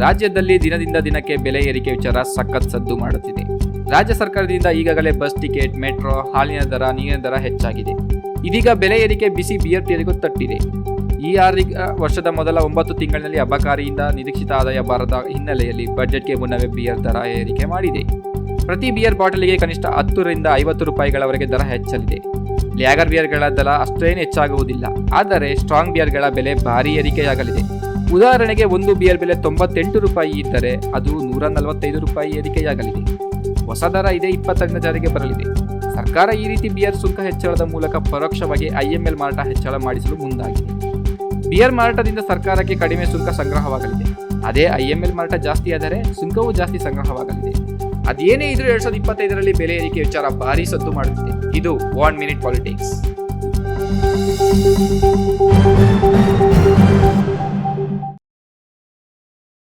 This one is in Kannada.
ರಾಜ್ಯದಲ್ಲಿ ದಿನದಿಂದ ದಿನಕ್ಕೆ ಬೆಲೆ ಏರಿಕೆ ವಿಚಾರ ಸಖತ್ ಸದ್ದು ಮಾಡುತ್ತಿದೆ. ರಾಜ್ಯ ಸರ್ಕಾರದಿಂದ ಈಗಾಗಲೇ ಬಸ್ ಟಿಕೆಟ್, ಮೆಟ್ರೋ, ಹಾಲಿನ ದರ, ನೀರಿನ ದರ ಹೆಚ್ಚಾಗಿದೆ. ಇದೀಗ ಬೆಲೆ ಏರಿಕೆ ಬಿಸಿ ಬಿಯರ್ ತಟ್ಟಿದೆ. ಈ ಆರ್ಥಿಕ ವರ್ಷದ ಮೊದಲ ಒಂಬತ್ತು ತಿಂಗಳಿನಲ್ಲಿ ಅಬಕಾರಿಯಿಂದ ನಿರೀಕ್ಷಿತ ಆದಾಯ ಬಾರದ ಹಿನ್ನೆಲೆಯಲ್ಲಿ ಬಜೆಟ್ಗೆ ಮುನ್ನವೇ ಬಿಯರ್ ದರ ಏರಿಕೆ ಮಾಡಿದೆ. ಪ್ರತಿ ಬಿಯರ್ ಬಾಟಲಿಗೆ ಕನಿಷ್ಠ ಹತ್ತರಿಂದ ಐವತ್ತು ರೂಪಾಯಿಗಳವರೆಗೆ ದರ ಹೆಚ್ಚಲಿದೆ. ಲ್ಯಾಗರ್ ಬಿಯರ್ಗಳ ದರ ಅಷ್ಟೇನು ಹೆಚ್ಚಾಗುವುದಿಲ್ಲ. ಆದರೆ ಸ್ಟ್ರಾಂಗ್ ಬಿಯರ್ಗಳ ಬೆಲೆ ಭಾರೀ ಏರಿಕೆಯಾಗಲಿದೆ. ಉದಾಹರಣೆಗೆ ಒಂದು ಬಿಯರ್ ಬೆಲೆ ತೊಂಬತ್ತೆಂಟು ರೂಪಾಯಿ ಇದ್ದರೆ ಅದು ನೂರ ನಲವತ್ತೈದು ರೂಪಾಯಿ ಏರಿಕೆಯಾಗಲಿದೆ ಹೊಸ ದರ ಇದೇ ಇಪ್ಪತ್ತರಿಂದ ಜಾರಿಗೆ ಬರಲಿದೆ. ಸರ್ಕಾರ ಈ ರೀತಿ ಬಿಯರ್ ಸುಂಕ ಹೆಚ್ಚಳದ ಮೂಲಕ ಪರೋಕ್ಷವಾಗಿ ಐಎಂಎಲ್ ಮಾರಾಟ ಹೆಚ್ಚಳ ಮಾಡಿಸಲು ಮುಂದಾಗಿದೆ. ಬಿಯರ್ ಮಾರಾಟದಿಂದ ಸರ್ಕಾರಕ್ಕೆ ಕಡಿಮೆ ಸುಂಕ ಸಂಗ್ರಹವಾಗಲಿದೆ. ಅದೇ ಐಎಂಎಲ್ ಮಾರಾಟ ಜಾಸ್ತಿ ಆದರೆ ಸುಂಕವೂ ಜಾಸ್ತಿ ಸಂಗ್ರಹವಾಗಲಿದೆ. ಅದೇನೇ ಇದ್ರೂ ಎರಡ್ ಸಾವಿರದ ಇಪ್ಪತ್ತೈದರಲ್ಲಿ ಬೆಲೆ ಏರಿಕೆ ವಿಚಾರ ಭಾರಿ ಸದ್ದು ಮಾಡುತ್ತಿದೆ. ಇದು ಒನ್ ಮಿನಿಟ್ ಪಾಲಿಟಿಕ್ಸ್